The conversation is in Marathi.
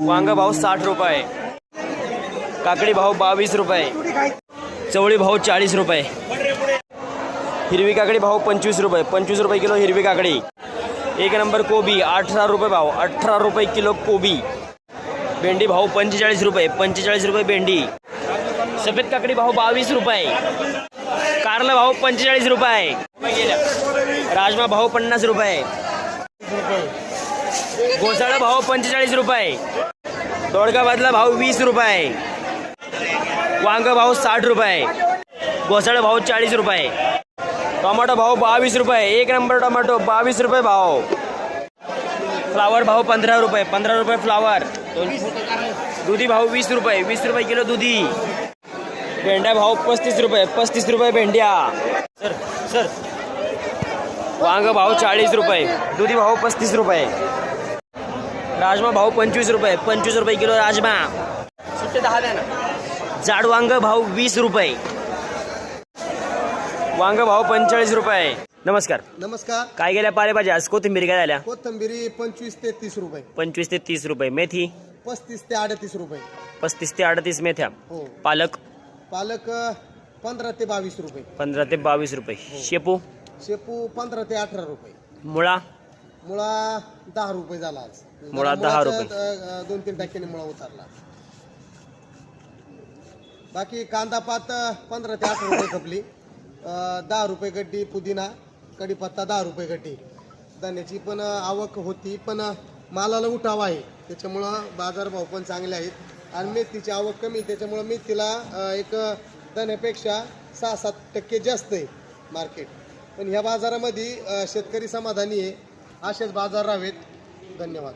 वांग भाव साठ रुपये, काकडी भाव बावीस रुपये, चवळी भाव चाळीस रुपये, हिरवी काकडी भाव पंचवीस रुपये पंचवीस रुपये किलो हिरवी काकडी. एक नंबर कोबी, अठरा रुपये भाव, अठरा रुपये किलो कोबी. भेंडी भाव पंचेचाळीस रुपये पंचेचाळीस रुपये भेंडी. सफ़ेद काकडी भाव बावीस रुपये, कारला भाव पंचेचाळीस रुपये, राजमा भाव पन्नास रुपये. घोसाळा भाव पंचेचाळीस रुपये. दोडकाबादला भाव वीस रुपये. वांग भाव साठ रुपये. घोसाळा भाव चाळीस रुपये. टोमॅटो भाव बावीस रुपये. एक नंबर टोमॅटो, बावीस रुपये भाव. फ्लावर भाव पंधरा रुपये. पंधरा रुपये फ्लावर. दुधी भाव वीस रुपये. वीस रुपये किलो दुधी. भेंड्या भाव पस्तीस रुपये. पस्तीस रुपये भेंड्या. सर सर वांग भाव चाळीस रुपये. दुधी भाव पस्तीस रुपये. राजमा भाव पंचवीस रुपये. पंचवीस रुपये किलो राजमा. सुट्टे दहा द्या ना. जाड वांग भाव वीस रुपये. वांग भाव पंचेचाळीस रुपये. नमस्कार. नमस्कार. काय गेल्या पालेभाज्या? आज कोथिंबीर काय झाल्या? कोथंबिरी पंचवीस ते तीस रुपये. पंचवीस ते तीस रुपये. मेथी? पस्तीस ते अडतीस रुपये. पस्तीस ते अडतीस मेथ्या. हो. पालक? पालक पंधरा ते बावीस रुपये. पंधरा ते बावीस रुपये. शेपू? शेपू पंधरा ते अठरा रुपये. मुळा? मुळा दहा रुपये झाला आज. मुळा जरा दहा मुळाचं, रुपये. अ, अ, दोन तीन टक्क्याने मुळा उतरला. बाकी कांदा पात अ, पंधरा ते अठरा रुपये खपली. अ, दहा रुपये गड्डी पुदिना कढीपत्ता दहा रुपये गड्डी. धान्याची पण अ, आवक होती पण अ, मालाला उठाव आहे. त्याच्यामुळं बाजारभाव पण चांगले आहेत. आणि मेथीची आवक कमी त्याच्यामुळं मेथीला अ, एक अ, धान्यापेक्षा सहा सात टक्के जास्त आहे मार्केट पण ह्या बाजारामध्ये शेतकरी समाधानी आहे. असेच बाजार राहावेत धन्यवाद.